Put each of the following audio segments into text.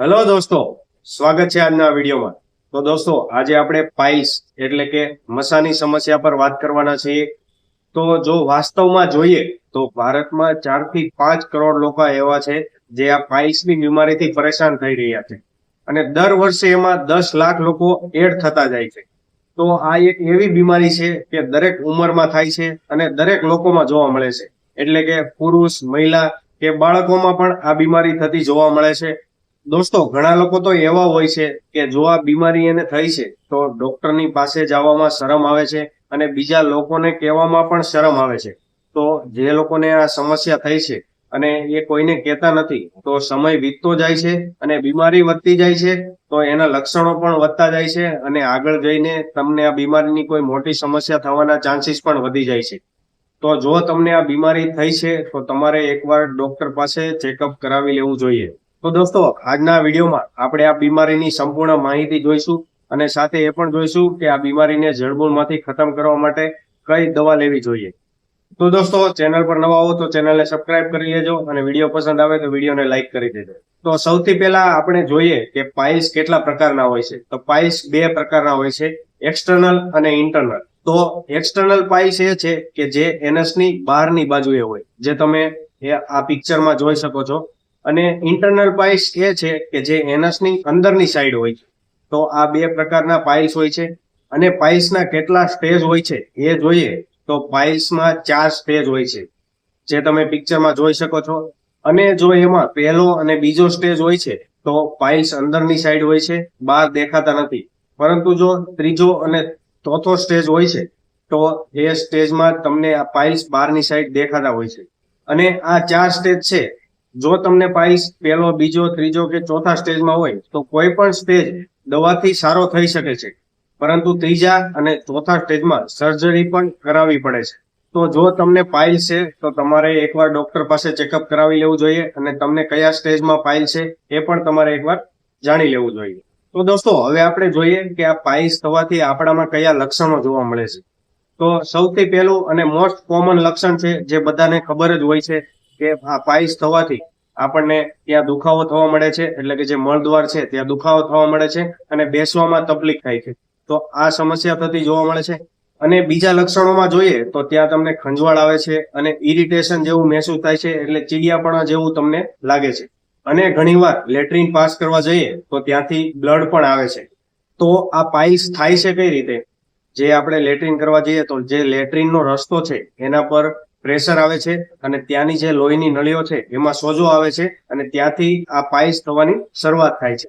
Hello દોસ્તો. સ્વાગત છે આજના વિડીયોમાં. તો દોસ્તો, આજે આપણે પાઇલ્સ, એટલે કે મસાની સમસ્યા પર વાત કરવાના છીએ. તો જો વાસ્તવમાં જોઈએ, તો ભારતમાં ચારથી પાંચ કરોડ લોકો એવા છે જે આ પાઇલ્સની બીમારીથી પરેશાન થઈ રહ્યા છે. અને દર વર્ષે એમાં દસ લાખ લોકો એડ થતા જાય છે. તો આ એક એવી બીમારી છે કે દરેક ઉંમરમાં થાય છે અને દરેક લોકોમાં જોવા મળે છે. એટલે કે પુરુષ, મહિલા કે બાળકોમાં પણ આ બીમારી થતી જોવા મળે છે. દોસ્તો, ઘણા લોકો તો એવા હોય છે કે જો આ બીમારી એને થઈ છે, તો ડોક્ટરની પાસે જવામાં શરમ આવે છે અને બીજા લોકોને કહેવામાં પણ શરમ આવે છે. તો જે લોકોને આ સમસ્યા થઈ છે અને એ કોઈને કહેતા નથી, તો સમય વીતતો જાય છે અને બીમારી વધતી જાય છે, તો એના લક્ષણો પણ વધતા જાય છે અને આગળ જઈને તમને આ બીમારીની કોઈ મોટી સમસ્યા થવાના ચાન્સીસ પણ વધી જાય છે. તો જો તમને આ બીમારી થઈ છે, તો તમારે એકવાર ડોક્ટર પાસે ચેકઅપ કરાવી લેવું જોઈએ. તો દોસ્તો, આજના વિડીયોમાં આપણે આ બીમારીની સંપૂર્ણ માહિતી જોઈશું અને સાથે એ પણ જોઈશું કે આ બીમારીને જડમૂળમાંથી ખતમ કરવા માટે કઈ દવા લેવી જોઈએ. તો દોસ્તો, ચેનલ પર નવા હો તો ચેનલને સબસ્ક્રાઇબ કરી લેજો અને વીડિયો પસંદ આવે તો વિડીયોને લાઇક કરી દેજો. તો સૌથી પહેલા આપણે જોઈએ કે પાઇલ્સ કેટલા પ્રકારના હોય છે. તો પાઇલ્સ બે પ્રકારના હોય છે, એક્સટર્નલ અને ઇન્ટરનલ. તો એક્સટર્નલ પાઇલ્સ એ છે કે જે એનસની બહારની બાજુએ હોય. જે તમે આ પિક્ચરમાં જોઈ શકો છો. અને ઇન્ટરનલ પાઇલ્સ એ છે કે જે એનસની અંદરની સાઈડ હોય છે. તો આ બે પ્રકારના પાઇલ્સ હોય છે અને પાઇલ્સના કેટલા સ્ટેજ હોય છે એ જોઈએ તો પાઇલ્સમાં ચાર સ્ટેજ હોય છે. જે તમે પિક્ચરમાં જોઈ શકો છો. અને જો એમાં પહેલો અને બીજો સ્ટેજ હોય છે તો પાઇલ્સ અંદરની સાઈડ હોય છે, બહાર દેખાતા નથી. પરંતુ જો ત્રીજો અને ચોથો સ્ટેજ હોય છે તો એ સ્ટેજમાં તમને આ પાઇલ્સ બહારની સાઈડ દેખાતા હોય છે. અને આ ચાર સ્ટેજ છે જો તમને પાઇસ પહેલો, બીજો, ત્રીજો કે ચોથા સ્ટેજમાં હોય, તો કોઈ પણ સ્ટેજ દવાથી સારો થઈ શકે છે. પરંતુ ત્રીજા અને ચોથા સ્ટેજમાં સર્જરી પણ કરાવવી પડે છે. તો જો તમને પાઇલ છે, તો તમારે એકવાર ડોક્ટર પાસે ચેકઅપ કરાવી લેવું જોઈએ અને તમને કયા સ્ટેજમાં પાઇલ છે, એ પણ તમારે એકવાર જાણી લેવું જોઈએ. તો દોસ્તો, હવે આપણે જોઈએ કે આ પાઇલ્સ થવાથી આપણામાં કયા લક્ષણો જોવા મળે છે. તો સૌથી પહેલું અને મોસ્ટ કોમન લક્ષણ છે, જે બધાને ખબર જ હોય છે કે આ પાઇલ્સ થવાથી આપણને ત્યાં દુખાવો થવા મળે છે, એટલે કે જે મળદ્વાર છે, ત્યાં દુખાવો થવા મળે છે અને બેસવામાં તકલીફ થાય છે. તો આ સમસ્યા થતી જોવા મળે છે. અને બીજા લક્ષણોમાં જોઈએ તો ત્યાં તમને ખંજવાળ આવે છે અને ઇરિટેશન જેવું મહેસૂસ થાય છે, એટલે ચીડિયાપણા જેવું તમને લાગે છે. અને ઘણીવાર લેટ્રિન પાસ કરવા જઈએ તો ત્યાંથી બ્લડ પણ આવે છે. તો આ પાઇલ્સ થાય છે કઈ રીતે? જે આપણે લેટ્રિન કરવા જઈએ તો જે લેટ્રિનનો રસ્તો છે, એના પર પ્રેશર આવે છે અને ત્યાંની જે લોહીની નળીઓ છે એમાં સોજો આવે છે અને ત્યાંથી આ પાઇલ્સ થવાની શરૂઆત થાય છે.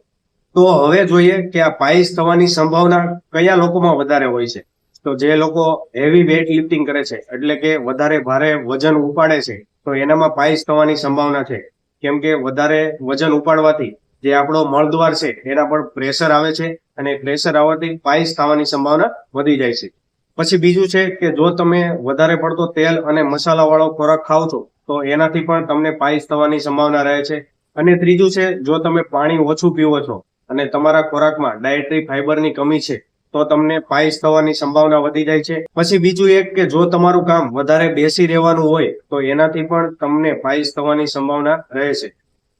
તો હવે જોઈએ કે આ પાઇલ્સ થવાની સંભાવના કયા લોકોમાં વધારે હોય છે? તો જે લોકો હેવી વેટ લિફ્ટિંગ કરે છે, એટલે કે વધારે ભારે વજન ઉપાડે છે, તો એનામાં પાઇલ્સ થવાની સંભાવના છે. કેમ કે વધારે વજન ઉપાડવાથી જે આપણો મળદ્વાર છે, એના પર પ્રેશર આવે છે અને પ્રેશર આવવાથી પાઇલ્સ થવાની સંભાવના વધી જાય છે. પછી બીજું છે કે જો તમે વધારે પડતો તેલ અને મસાલાવાળો ખોરાક ખાવ છો, તો એનાથી પણ તમને પાયસ થવાની સંભાવના રહે છે. અને ત્રીજું છે, જો તમે પાણી ઓછું પીવો છો અને તમારા ખોરાકમાં ડાયટરી ફાઈબરની કમી છે, તો તમને પાયસ થવાની સંભાવના વધી જાય છે. પછી બીજું એક કે જો તમારું કામ વધારે બેસી રહેવાનું હોય, તો એનાથી પણ તમને પાઈસ થવાની સંભાવના રહે છે.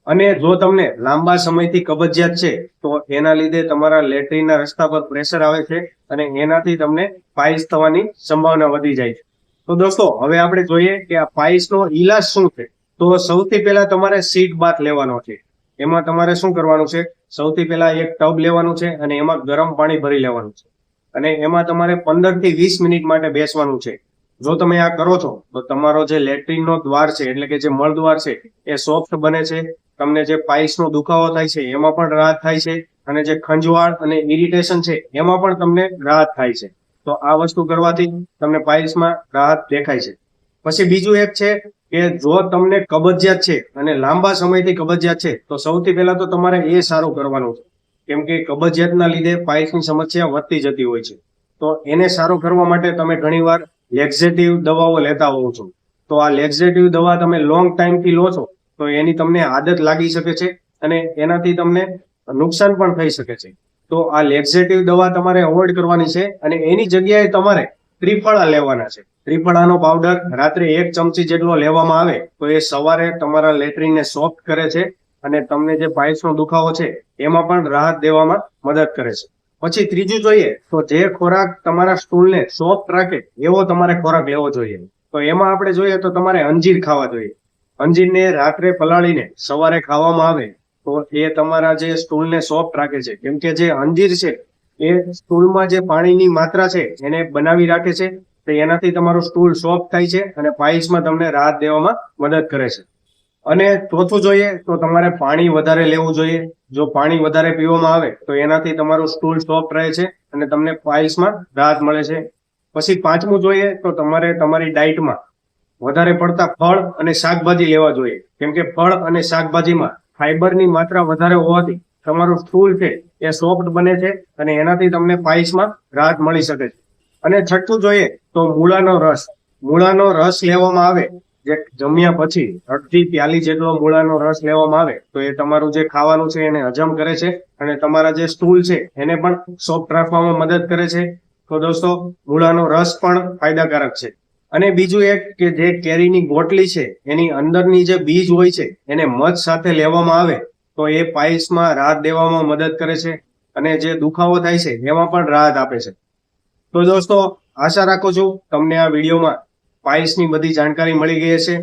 અને જો તમને લાંબા સમયથી કબજિયાત છે, તો એના લીધે તમારા લેટરીના રસ્તા પર પ્રેશર આવે છે અને એનાથી તમને પાઇલ્સ થવાની સંભાવના વધી જાય છે. તો દોસ્તો, હવે આપણે જોઈએ કે આ પાઇલ્સનો ઈલાજ શું છે? તો સૌથી પહેલા તમારે સીટ બાથ લેવાનો છે. એમાં તમારે શું કરવાનું છે? સૌથી પહેલા એક ટબ લેવાનું છે અને એમાં ગરમ પાણી ભરી લેવાનું છે. અને એમાં તમારે પંદરથી વીસ મિનિટ માટે બેસવાનું છે. જો તમે આ કરો છો, તો તમારો જે લેટ્રિનનો દ્વાર છે, એટલે કે જે મળદ્વાર છે, એ સોફ્ટ બને છે. તમને જે પાઇલ્સનો દુખાવો થાય છે, એમાં પણ રાહત થાય છે. અને જે ખંજવાળ અને ઇરિટેશન છે, એમાં પણ તમને રાહત થાય છે. તો આ વસ્તુ કરવાથી તમને પાઇલ્સમાં રાહત દેખાય છે. પછી બીજું એક છે કે જો તમને કબજિયાત છે, અને લાંબા સમયથી કબજિયાત છે, તો સૌથી પહેલા તો તમારે એ સારું કરવાનું છે. કેમ કે કબજિયાતના લીધે પાઇલ્સની સમસ્યા વધતી જતી હોય છે. તો એને સારું કરવા માટે તમે ઘણીવાર લેક્ઝેટિવ દવાઓ લેતા હોવ છો. તો આ લેક્ઝેટિવ દવા તમે લોંગ ટાઈમથી લો છો, તો એની તમને આદત લાગી શકે છે અને એનાથી તમને નુકસાન પણ થઈ શકે છે. તો આ લેક્ઝેટિવ દવા તમારે અવોઇડ કરવાની છે અને એની જગ્યાએ તમારે ત્રિફળા લેવાના છે. ત્રિફળાનો પાવડર રાત્રે એક ચમચી જેટલો લેવામાં આવે, તો એ સવારે તમારા લેટ્રિનને સોફ્ટ કરે છે અને તમને જે પાઇલ્સનો દુખાવો છે, એમાં પણ રાહત દેવામાં મદદ કરે છે. પછી ત્રીજું જોઈએ તો જે ખોરાક તમારા સ્ટૂલને સોફ્ટ રાખે, એવો તમારે ખોરાક લેવો જોઈએ. તો એમાં આપણે જોઈએ તો તમારે અંજીર ખાવા જોઈએ. અંજીરને રાત્રે પલાળીને સવારે ખાવામાં આવે તો એ તમારા જે સ્ટૂલને સોફ્ટ રાખે છે. કેમ કે જે અંજીર છે, એ સ્ટૂલમાં જે પાણીની માત્રા છે, એને બનાવી રાખે છે. તો એનાથી તમારું સ્ટૂલ સોફ્ટ થાય છે અને પાઇસમાં તમને રાહત દેવામાં મદદ કરે છે. અને ચોથું જોઈએ તો તમારે પાણી વધારે લેવું જોઈએ. જો પાણી વધારે પીવામાં આવે, તો એનાથી તમારું સ્ટૂલ સોફ્ટ રહે છે અને તમને પાઇલ્સમાં રાહત મળે છે. પછી પાંચમું જોઈએ તો તમારે તમારી ડાયટમાં વધારે પડતા ફળ અને શાકભાજી લેવા જોઈએ. કેમ કે ફળ અને શાકભાજીમાં ફાઈબરની માત્રા વધારે હોવાથી તમારું સ્ટૂલ છે એ સોફ્ટ બને છે અને એનાથી તમને પાઇલ્સમાં રાહત મળી શકે છે. અને છઠ્ઠું જોઈએ તો મૂળાનો રસ. મૂળાનો રસ લેવામાં આવે જે જમ્યા પછી અડધી પ્યાલી જેટલો મૂળાનો રસ લેવામાં આવે, તો એ તમારું જે ખાવાનું છે એને હજમ કરે છે અને તમારા જે સ્ટૂલ છે એને પણ સોફ્ટ રાખવામાં મદદ કરે છે. તો દોસ્તો મૂળાનો રસ પણ ફાયદાકારક છે. અને બીજું એક કે જે કેરીની ગોટલી છે, એની અંદરની જે બીજ હોય છે, એને મધ સાથે લેવામાં આવે, તો એ પાઇલ્સમાં રાહત દેવામાં મદદ કરે છે અને જે દુખાવો થાય છે, એમાં પણ રાહત આપે છે. તો દોસ્તો, આશા રાખું છું તમને આ વિડીયોમાં પાઇલ્સની બધી જાણકારી મળી ગઈ છે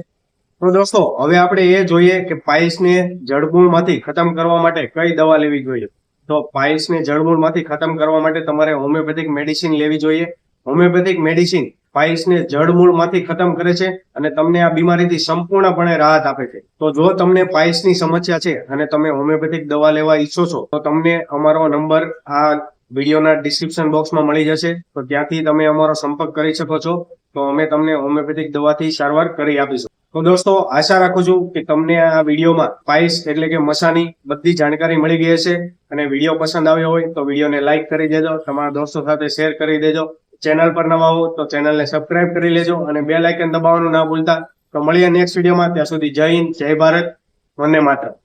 તો દોસ્તો, હવે આપણે એ જોઈએ કે પાઇસને જળમૂળમાંથી ખતમ કરવા માટે કઈ દવા લેવી જોઈએ? તો પાઇસને જળમૂળમાંથી ખતમ કરવા માટે તમારે હોમિયોપેથિક મેડિસિન લેવી જોઈએ. હોમિયોપેથિક મેડિસિન પાઇસને જળમૂળમાંથી ખતમ કરે છે અને તમને આ બીમારીથી સંપૂર્ણપણે રાહત આપે છે. તો જો તમને પાઇસની સમસ્યા છે અને તમે હોમિયોપેથિક દવા લેવા ઈચ્છો છો, તો તમને અમારો નંબર આ વિડીયોના ડિસ્ક્રિપ્શન બોક્સમાં મળી જશે. તો ત્યાંથી તમે અમારો સંપર્ક કરી શકો છો. તો અમે તમને હોમિયોપેથિક દવાથી સારવાર કરી આપીશું. તો દોસ્તો, આશા રાખું છું કે તમને આ વિડીયોમાં પાઇલ્સ એટલે કે મસાની બધી જાણકારી મળી ગઈ હશે. અને વીડિયો પસંદ આવ્યો હોય તો વિડીયોને લાઇક કરી દેજો, તમારા દોસ્તો સાથે શેર કરી દેજો. ચેનલ પર નવા હો તો ચેનલને સબસ્ક્રાઇબ કરી લેજો અને બે લાઇકન દબાવવાનું ના ભૂલતા. તો મળીએ નેક્સ્ટ વિડીયોમાં. ત્યાં સુધી જય હિન્દ, જય ભારત. વંદે માતરમ.